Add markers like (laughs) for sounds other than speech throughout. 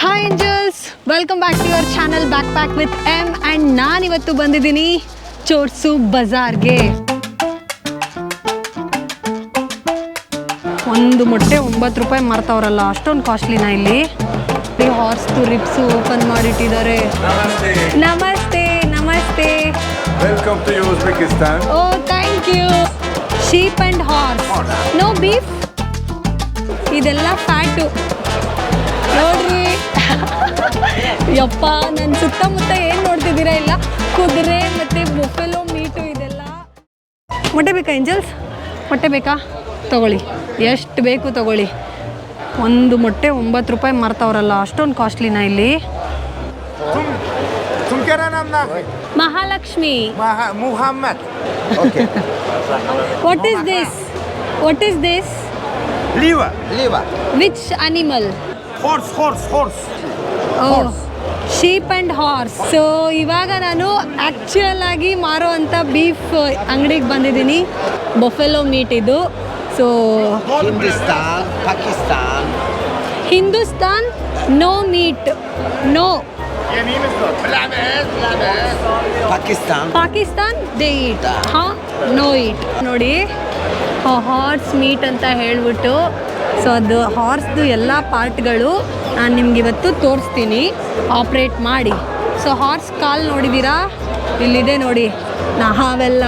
Hi angels welcome back to your channel back pack with M and ನಾನಿವತ್ತು ಬಂದಿದ್ದೀನಿ ಚೋರ್ಸು ಬಜಾರ್ಗೆ. ಒಂದು ಮೊಟ್ಟೆ ಒಂಬತ್ತು ರೂಪಾಯಿ ಮಾರ್ತಾವ್ರಲ್ಲ ಅಷ್ಟೊಂದು ಕಾಸ್ಟ್ಲಿನ ಇಲ್ಲಿ. ಹಾರ್ಸ್ದು ರಿಪ್ಸು ಓಪನ್ ಮಾಡಿಟ್ಟಿದ್ದಾರೆ. ನಮಸ್ತೆ. ನಮಸ್ತೆ welcome to Uzbekistan. Oh thank you sheep and horse no beef ಇದೆಲ್ಲ ಫ್ಯಾಟು ನೋಡ್ರಿ. ಯಪ್ಪ ನನ್ನ ಸುತ್ತಮುತ್ತ ಏನು ನೋಡ್ತಿದ್ದೀರಾ ಇಲ್ಲ? ಕುದುರೆ ಮತ್ತು ಬೊಫೆಲೋ ಮೀಟು ಇದೆಲ್ಲ. ಮೊಟ್ಟೆ ಬೇಕಾ ಏಂಜಲ್ಸ್? ಮೊಟ್ಟೆ ಬೇಕಾ? ತಗೊಳ್ಳಿ. ಎಷ್ಟು ಬೇಕು ತಗೊಳ್ಳಿ. ಒಂದು ಮೊಟ್ಟೆ ಒಂಬತ್ತು ರೂಪಾಯಿ ಮಾರ್ತಾವ್ರಲ್ಲ ಅಷ್ಟೊಂದು ಕಾಸ್ಟ್ಲಿನ ಇಲ್ಲಿ? Mahalakshmi. Muhammad. What is this what is this liver liver which animal horse horse horse. Sheep and horse so ಇವಾಗ ನಾನು ಆ್ಯಕ್ಚುಯಲ್ ಆಗಿ ಮಾರೋ ಅಂಥ ಬೀಫ್ ಅಂಗಡಿಗೆ ಬಂದಿದ್ದೀನಿ. ಬೊಫೆಲೋ ಮೀಟ್ ಇದು. So Hindustan Pakistan Hindustan no meat no Pakistan Pakistan they eat ಹಾ no eat ನೋಡಿ ಹಾರ್ಸ್ ಮೀಟ್ ಅಂತ ಹೇಳ್ಬಿಟ್ಟು ಸೊ ಅದು ಹಾರ್ಸ್ದು ಎಲ್ಲ ಪಾರ್ಟ್ಗಳು ನಾನು ನಿಮ್ಗೆ ಇವತ್ತು ತೋರಿಸ್ತೀನಿ. ಆಪ್ರೇಟ್ ಮಾಡಿ. ಸೊ ಹಾರ್ಸ್ ಕಾಲ್ ನೋಡಿದ್ದೀರಾ ಇಲ್ಲಿದೆ ನೋಡಿ. ನಾವೆಲ್ಲ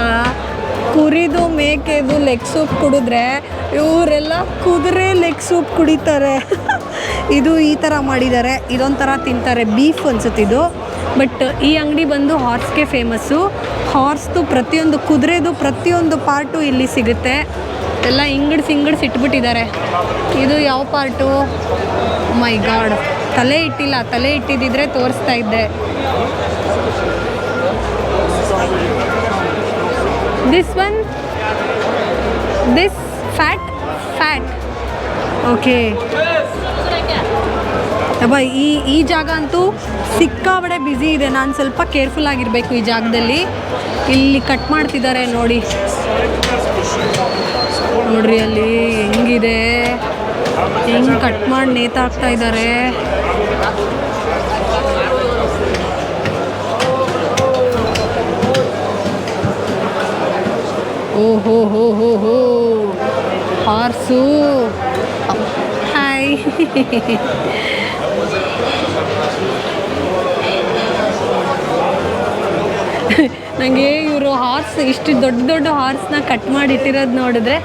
ಕುರಿದು ಮೇಕೆದು ಲೆಗ್ ಸೂಪ್ ಕುಡಿದ್ರೆ ಇವರೆಲ್ಲ ಕುದುರೆ ಲೆಗ್ ಸೂಪ್ ಕುಡಿತಾರೆ. (laughs) ಇದು ಈ ಥರ ಮಾಡಿದ್ದಾರೆ. ಇದೊಂಥರ ತಿಂತಾರೆ. ಬೀಫ್ ಅನ್ಸುತ್ತೆ ಇದು. ಬಟ್ ಈ ಅಂಗಡಿ ಬಂದು ಹಾರ್ಸ್ಗೆ ಫೇಮಸ್ಸು ಹಾರ್ಸ್ದು ಪ್ರತಿಯೊಂದು ಕುದುರೆದು ಪ್ರತಿಯೊಂದು ಪಾರ್ಟು ಇಲ್ಲಿ ಸಿಗುತ್ತೆ. ಎಲ್ಲ ಇಂಗಡ್ಸ್ ಇಂಗಡ್ಸ್ ಇಟ್ಬಿಟ್ಟಿದ್ದಾರೆ. ಇದು ಯಾವ ಪಾರ್ಟು? ಮೈ ಗಾಡ್. ತಲೆ ಇಟ್ಟಿಲ್ಲ, ತಲೆ ಇಟ್ಟಿದ್ದಿದ್ರೆ ತೋರಿಸ್ತಾ ಇದ್ದೆ. This one this fat fat okay ಅಬ್ಬ, ಈ ಈ ಜಾಗ ಅಂತೂ ಸಿಕ್ಕಾಬಡೆ ಬ್ಯುಸಿ ಇದೆ. ನಾನು ಸ್ವಲ್ಪ ಕೇರ್ಫುಲ್ ಆಗಿರಬೇಕು ಈ ಜಾಗದಲ್ಲಿ. ಇಲ್ಲಿ ಕಟ್ ಮಾಡ್ತಿದ್ದಾರೆ ನೋಡಿ. ನೋಡ್ರಿ ಅಲ್ಲಿ ಹೆಂಗಿದೆ? ಹೆಂಗ್ ಕಟ್ ಮಾಡಿ ನೇತಾಕ್ತಾ ಇದ್ದಾರೆ ಓಹೋ ಹೋ ಹೋ ಹೋ. ಹಾರ್ಸು. ಹಾಯ್ (laughs) ನನಗೆ ಇವರು ಹಾರ್ಸ್ ಇಷ್ಟು ದೊಡ್ಡ ದೊಡ್ಡ ಹಾರ್ಸ್ನ ಕಟ್ ಮಾಡಿ ಇಟ್ಟಿರೋದು ನೋಡಿದ್ರೆ.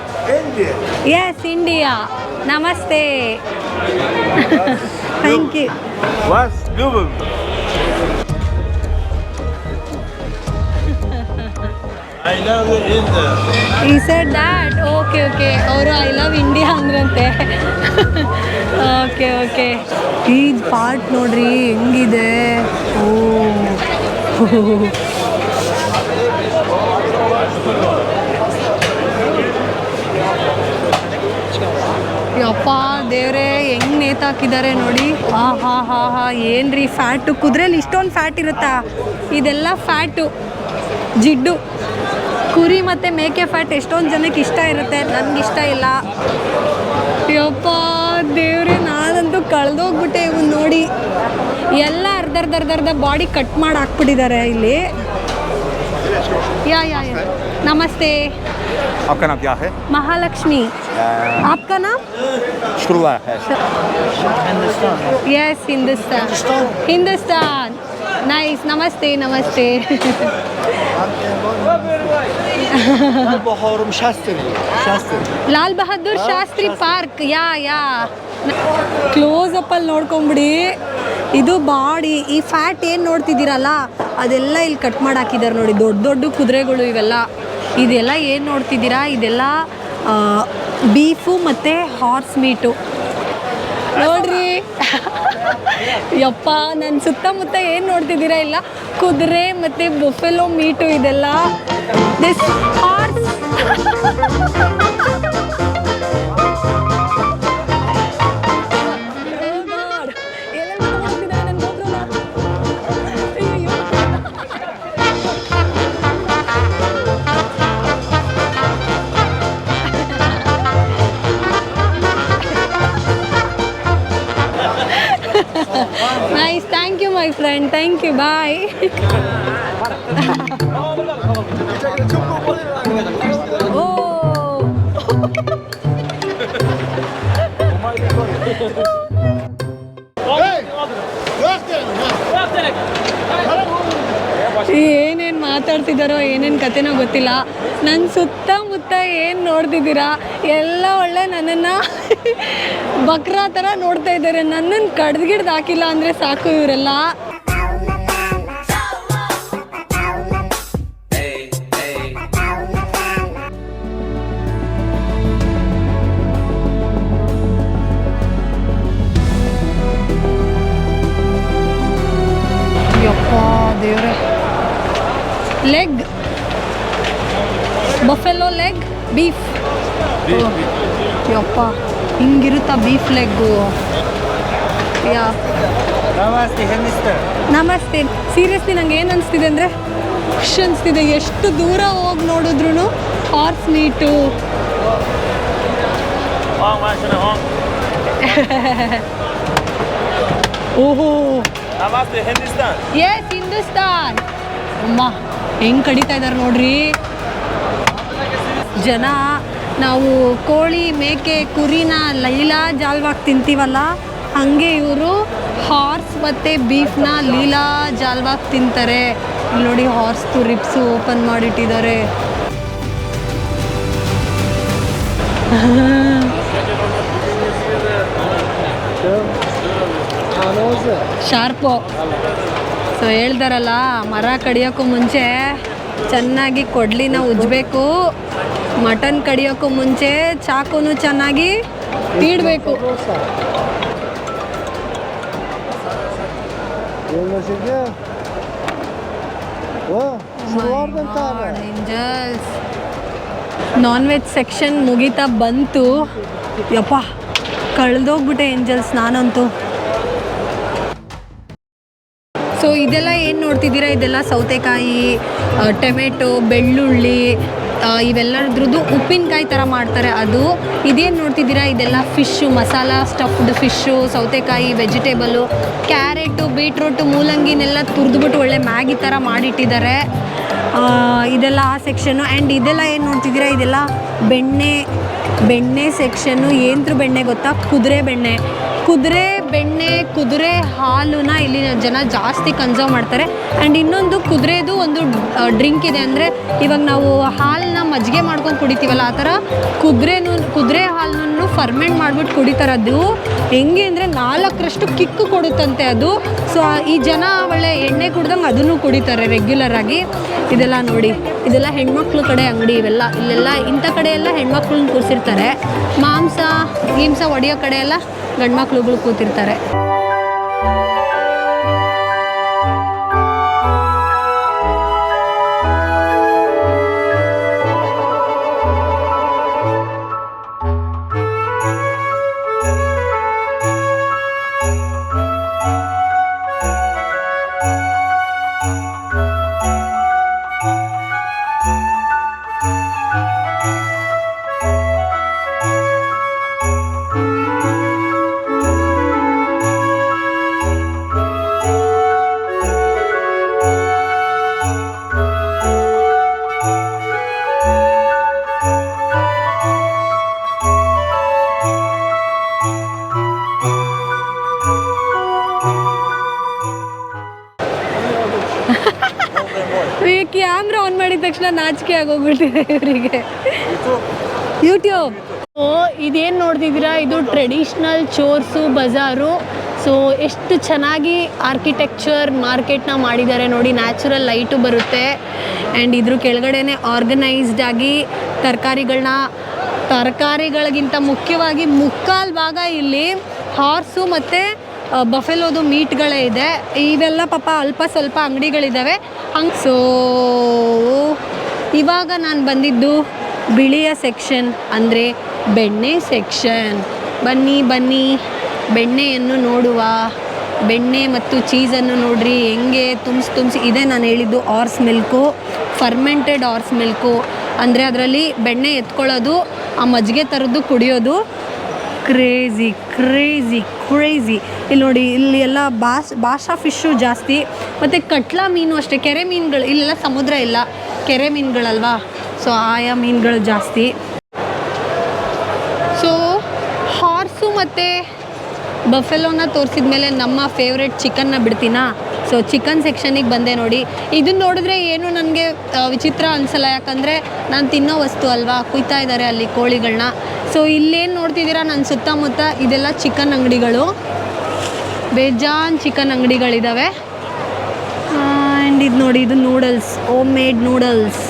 ಎಸ್ ಇಂಡಿಯಾ ನಮಸ್ತೆ. Thank you. ಈ ಸೆಡ್ ದ್ಯಾಟ್ ಓಕೆ ಓಕೆ ಅವರು ಐ ಲವ್ ಇಂಡಿಯಾ ಅಂದ್ರಂತೆ. ಓಕೆ ಓಕೆ ಈ ಪಾರ್ಟ್ ನೋಡ್ರಿ ಹೆಂಗಿದೆ? ಓ. ಯಪ್ಪ, ದೇವ್ರೆ, ಹೆಂಗ್ ನೇತಾಕಿದ್ದಾರೆ ನೋಡಿ. ಹಾ ಹಾ ಹಾ ಹಾ, ಏನ್ರಿ ಫ್ಯಾಟು ಕುದುರೆಲಿ ಇಷ್ಟೊಂದು ಫ್ಯಾಟ್ ಇರುತ್ತಾ? ಇದೆಲ್ಲ ಫ್ಯಾಟು ಜಿಡ್ಡು. ಕುರಿ ಮತ್ತು ಮೇಕೆ ಫ್ಯಾಟ್ ಎಷ್ಟೊಂದು ಜನಕ್ಕೆ ಇಷ್ಟ ಇರುತ್ತೆ? ನನಗೆ ಇಷ್ಟ ಇಲ್ಲ. ಯಪ್ಪ, ದೇವ್ರೆ, ನಾನಂತೂ ಕಳೆದೋಗ್ಬಿಟ್ಟೆ ಇವನ್ ನೋಡಿ. ಎಲ್ಲ ಅರ್ಧ ಅರ್ಧ ಬಾಡಿ ಕಟ್ ಮಾಡಿ ಹಾಕ್ಬಿಟ್ಟಿದ್ದಾರೆ ಇಲ್ಲಿ. ಯಾ ಯಾ ಯಾ ನಮಸ್ತೆ आपका नाम क्या है महालक्ष्मी आपका नाम शुरुआ है यस हिंदुस्तान हिंदुस्तान नाइस नमस्ते नमस्ते Baharım Shastri. Shastri. Lal Bahadur Shastri park yeah yeah close up ಅಲ್ಲಿ ನೋಡ್ಕೊಂಬಿಡಿ ಇದು ಬಾಡಿ ಈ ಫ್ಯಾಟ್ ಏನು ನೋಡ್ತಿದ್ದೀರಲ್ಲ ಅದೆಲ್ಲ ಇಲ್ಲಿ ಕಟ್ ಮಾಡಿ ಹಾಕಿದ್ದಾರೆ ನೋಡಿ. ದೊಡ್ಡ ದೊಡ್ಡ ಕುದುರೆಗಳು ಇವೆಲ್ಲ. ಇದೆಲ್ಲ ಏನು ನೋಡ್ತಿದ್ದೀರಾ? ಇದೆಲ್ಲ ಬೀಫು ಮತ್ತು ಹಾರ್ಸ್ ಮೀಟು ನೋಡ್ರಿ. ಯಪ್ಪ ನನ್ನ ಸುತ್ತಮುತ್ತ ಏನು ನೋಡ್ತಿದ್ದೀರಾ? ಇಲ್ಲ, ಕುದುರೆ ಮತ್ತು ಬೊಫೆಲೋ ಮೀಟು ಇದೆಲ್ಲ. This horse friend thank you bye oh (laughs) ಏನೇನು ಮಾತಾಡ್ತಿದ್ದಾರೋ ಏನೇನು ಕತೆನೋ ಗೊತ್ತಿಲ್ಲ. ನನ್ನ ಸುತ್ತಮುತ್ತ ಏನು ನೋಡ್ತಿದ್ದೀರಾ, ಎಲ್ಲ ಒಳ್ಳೆ ನನ್ನನ್ನು (laughs) ಬಕ್ರಾ ಥರ ನೋಡ್ತಾ ಇದ್ದಾರೆ. ನನ್ನನ್ನು ಕಡ್ದ್ಗಿಡ್ದು ಹಾಕಿಲ್ಲ ಅಂದರೆ ಸಾಕು ಇವರೆಲ್ಲ. ಯಪ್ಪ ಹಿಂಗಿರುತ್ತಾ ಬೀಫ್ ಲೆಗ್ಗು ಯಾ. ನಮಸ್ತೆ ಸೀರಿಯಸ್ಲಿ ನಂಗೆ ಏನು ಅನಿಸ್ತಿದೆ ಅಂದರೆ ಖುಷಿ ಅನಿಸ್ತಿದೆ. ಎಷ್ಟು ದೂರ ಹೋಗಿ ನೋಡಿದ್ರು ಹಾರ್ಸ್ ಮೀಟು ಓಹೋ. ಎಸ್ ಹಿಂದೂಸ್ತಾನ್. ಅಮ್ಮ ಹೆಂಗೆ ಕಡಿತಾ ಇದ್ದಾರೆ ನೋಡ್ರಿ. ಜನ ನಾವು ಕೋಳಿ, ಮೇಕೆ, ಕುರಿನ ಲೈಲಾ ಜಾಲ್ವಾಗಿ ತಿಂತೀವಲ್ಲ, ಹಾಗೆ ಇವರು ಹಾರ್ಸ್ ಮತ್ತು ಬೀಫ್ನ ಲೀಲಾ ಜಾಲ್ವಾಗಿ ತಿಂತಾರೆ. ಇಲ್ಲಿ ನೋಡಿ ಹಾರ್ಸ್ದು ರಿಪ್ಸು ಓಪನ್ ಮಾಡಿಟ್ಟಿದ್ದಾರೆ. ಶಾರ್ಪು. ಸೊ ಹೇಳ್ದಾರಲ್ಲ, ಮರ ಕಡಿಯೋಕ್ಕೂ ಮುಂಚೆ ಚೆನ್ನಾಗಿ ಕೊಡ್ಲಿನ ಉಜ್ಬೇಕು ಮಟನ್ ಕಡಿಯೋಕ್ಕೂ ಮುಂಚೆ ಚಾಕುನು ಚೆನ್ನಾಗಿ ತೀಡಬೇಕು. ನಾನ್ ವೆಜ್ ಸೆಕ್ಷನ್ ಮುಗಿತಾ ಬಂತು. ಯಪ್ಪ ಕಳ್ದೋಗ್ಬಿಟ್ಟೆ ಏಂಜಲ್ಸ್ ನಾನಂತೂ. ಸೊ ಇದೆಲ್ಲ ಏನು ನೋಡ್ತಿದ್ದೀರಾ? ಇದೆಲ್ಲ ಸೌತೆಕಾಯಿ ಟೊಮೆಟೊ ಬೆಳ್ಳುಳ್ಳಿ ಇವೆಲ್ಲದ್ರದ್ದು ಉಪ್ಪಿನಕಾಯಿ ಥರ ಮಾಡ್ತಾರೆ. ಅದು ಇದೇನು ನೋಡ್ತಿದ್ದೀರಾ? ಇದೆಲ್ಲ ಫಿಶ್ಶು ಮಸಾಲ ಸ್ಟಫ್ಡ್ ಫಿಶ್ಶು ಸೌತೆಕಾಯಿ ವೆಜಿಟೇಬಲು ಕ್ಯಾರೆಟು ಬೀಟ್ರೂಟು ಮೂಲಂಗಿನೆಲ್ಲ ತುರಿದ್ಬಿಟ್ಟು ಒಳ್ಳೆ ಮ್ಯಾಗಿ ಥರ ಮಾಡಿಟ್ಟಿದ್ದಾರೆ. ಇದೆಲ್ಲ ಆ ಸೆಕ್ಷನ್ನು ಆ್ಯಂಡ್ ಇದೆಲ್ಲ ಏನು ನೋಡ್ತಿದ್ದೀರಾ? ಇದೆಲ್ಲ ಬೆಣ್ಣೆ ಬೆಣ್ಣೆ ಸೆಕ್ಷನ್ನು ಏನ್ತ್ರ ಬೆಣ್ಣೆ ಗೊತ್ತಾ? ಕುದುರೆ ಬೆಣ್ಣೆ. ಕುದುರೆ ಬೆಣ್ಣೆ, ಕುದುರೆ ಹಾಲನ್ನ ಇಲ್ಲಿನ ಜನ ಜಾಸ್ತಿ ಕನ್ಸರ್ವ್ ಮಾಡ್ತಾರೆ. ಆ್ಯಂಡ್ ಇನ್ನೊಂದು ಕುದುರೆದು ಒಂದು ಡ್ರಿಂಕ್ ಇದೆ. ಅಂದರೆ ಇವಾಗ ನಾವು ಹಾಲನ್ನ ಮಜ್ಜಿಗೆ ಮಾಡ್ಕೊಂಡು ಕುಡಿತೀವಲ್ಲ, ಆ ಥರ ಕುದುರೆನೂ, ಕುದುರೆ ಹಾಲನ್ನು ಫರ್ಮೆಂಟ್ ಮಾಡಿಬಿಟ್ಟು ಕುಡಿತಾರೆ ಅದು ಹೆಂಗೆ ಅಂದರೆ ನಾಲ್ಕರಷ್ಟು ಕಿಕ್ಕು ಕೊಡುತ್ತಂತೆ ಅದು. ಸೊ ಈ ಜನ ಒಳ್ಳೆ ಎಣ್ಣೆ ಕುಡ್ದಂಗೆ ಅದನ್ನು ಕುಡಿತಾರೆ ರೆಗ್ಯುಲರ್ ಆಗಿ. ಇದೆಲ್ಲ ನೋಡಿ, ಇದೆಲ್ಲ ಹೆಣ್ಮಕ್ಳ ಕಡೆ ಅಂಗಡಿ ಇವೆಲ್ಲ, ಇಲ್ಲೆಲ್ಲ ಇಂಥ ಕಡೆ ಎಲ್ಲ ಹೆಣ್ಮಕ್ಳನ್ನ ಕೂರಿಸಿರ್ತಾರೆ. ಮಾಂಸ ಹಿಂಸ ಒಡೆಯೋ ಕಡೆ ಎಲ್ಲ ಗಂಡ್ಮಕ್ಳುಗಳು ಕೂತಿರ್ತಾರೆ. ಈ ಕ್ಯಾಮ್ರಾ ಆನ್ ಮಾಡಿದ ತಕ್ಷಣ ನಾಚಿಕೆ ಆಗೋಗ್ಬಿಟ್ಟಿದೆ ಇವರಿಗೆ. ಯೂಟ್ಯೂಬ್ ಓ ಇದೇನು ನೋಡ್ತಿದ್ದೀರಾ? ಇದು ಟ್ರೆಡಿಷ್ನಲ್ ಚೋರ್ಸು ಬಜಾರು ಸೊ ಎಷ್ಟು ಚೆನ್ನಾಗಿ ಆರ್ಕಿಟೆಕ್ಚರ್ ಮಾರ್ಕೆಟ್ನ ಮಾಡಿದ್ದಾರೆ ನೋಡಿ ನ್ಯಾಚುರಲ್ ಲೈಟು ಬರುತ್ತೆ. ಆ್ಯಂಡ್ ಇದ್ರ ಕೆಳಗಡೆನೆ ಆರ್ಗನೈಸ್ಡ್ ಆಗಿ ತರಕಾರಿಗಳನ್ನ ತರಕಾರಿಗಳಿಗಿಂತ ಮುಖ್ಯವಾಗಿ ಮುಕ್ಕಾಲು ಭಾಗ ಇಲ್ಲಿ ಹಾರ್ಸು ಮತ್ತು ಬಫೆಲೋದು ಮೀಟ್ಗಳೇ ಇದೆ. ಇವೆಲ್ಲ ಪಾಪ ಅಲ್ಪ ಸ್ವಲ್ಪ ಅಂಗಡಿಗಳಿದ್ದಾವೆ ಹಂಗೆ ಸೋ ಇವಾಗ ನಾನು ಬಂದಿದ್ದು ಬಿಳಿಯ ಸೆಕ್ಷನ್ ಅಂದರೆ ಬೆಣ್ಣೆ ಸೆಕ್ಷನ್ ಬನ್ನಿ ಬನ್ನಿ. ಬೆಣ್ಣೆಯನ್ನು ನೋಡುವ. ಬೆಣ್ಣೆ ಮತ್ತು ಚೀಸನ್ನು ನೋಡ್ರಿ. ಹೆಂಗೆ ತುಂಬಿಸಿ ತುಂಬಿಸಿ ಇದೆ ನಾನು ಹೇಳಿದ್ದು horse milk fermented horse milk ಅಂದರೆ ಅದರಲ್ಲಿ ಬೆಣ್ಣೆ ಎತ್ಕೊಳ್ಳೋದು, ಆ ಮಜ್ಜಿಗೆ ಥರದ್ದು ಕುಡಿಯೋದು ಕ್ರೇಜಿ ಕ್ರೇಜಿ ಕ್ರೇಜಿ ಇಲ್ಲಿ ನೋಡಿ, ಇಲ್ಲಿ ಎಲ್ಲ ಬಾಸ್ ಭಾಷಾ ಫಿಶ್ಶು ಜಾಸ್ತಿ. ಮತ್ತು ಕಟ್ಲಾ ಮೀನು ಅಷ್ಟೇ, ಕೆರೆ ಮೀನುಗಳು, ಇಲ್ಲೆಲ್ಲ ಸಮುದ್ರ ಇಲ್ಲ. ಕೆರೆ ಮೀನುಗಳಲ್ವಾ? ಸೊ ಆಯಾ ಮೀನುಗಳು ಜಾಸ್ತಿ. ಸೊ ಹಾರ್ಸು ಮತ್ತು ಬಫೆಲೋನ ತೋರಿಸಿದ ಮೇಲೆ ನಮ್ಮ ಫೇವ್ರೆಟ್ ಚಿಕನ್ನ ಬಿಡ್ತೀನಾ? ಸೊ ಚಿಕನ್ ಸೆಕ್ಷನಿಗೆ ಬಂದೆ ನೋಡಿ. ಇದನ್ನ ನೋಡಿದ್ರೆ ಏನು ನನಗೆ ವಿಚಿತ್ರ ಅನಿಸಲ್ಲ. ಯಾಕಂದರೆ ನಾನು ತಿನ್ನೋ ವಸ್ತು ಅಲ್ವಾ? ಕುಯ್ತಾ ಇದ್ದಾರೆ ಅಲ್ಲಿ ಕೋಳಿಗಳನ್ನ ಸೊ ಇಲ್ಲೇನು ನೋಡ್ತಿದ್ದೀರಾ? ನನ್ನ ಸುತ್ತಮುತ್ತ ಇದೆಲ್ಲ ಚಿಕನ್ ಅಂಗಡಿಗಳು. ಬೇಜಾನ್ ಚಿಕನ್ ಅಂಗಡಿಗಳಿದ್ದಾವೆ ಆ್ಯಂಡ್ ಇದು ನೋಡಿ, ಇದು noodles home made noodles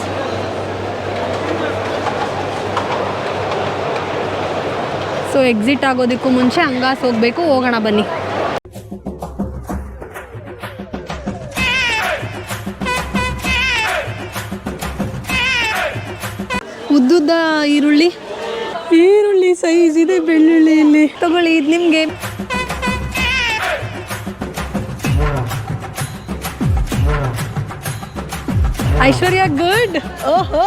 so exit ಆಗೋದಕ್ಕೂ ಮುಂಚೆ ಹಂಗಾಸ್ ಹೋಗಬೇಕು. ಹೋಗೋಣ ಬನ್ನಿ. ಉದ್ದುದ್ದ ಈರುಳ್ಳಿ? ಈರುಳ್ಳಿ ಸೈಜ್ ಇದೆ ಬೆಳ್ಳುಳ್ಳಿ ಇಲ್ಲಿ ತಗೊಳ್ಳಿ ಇದು ನಿಮಗೆ. ಐಶ್ವರ್ಯ ಗುಡ್ ಓಹೋ.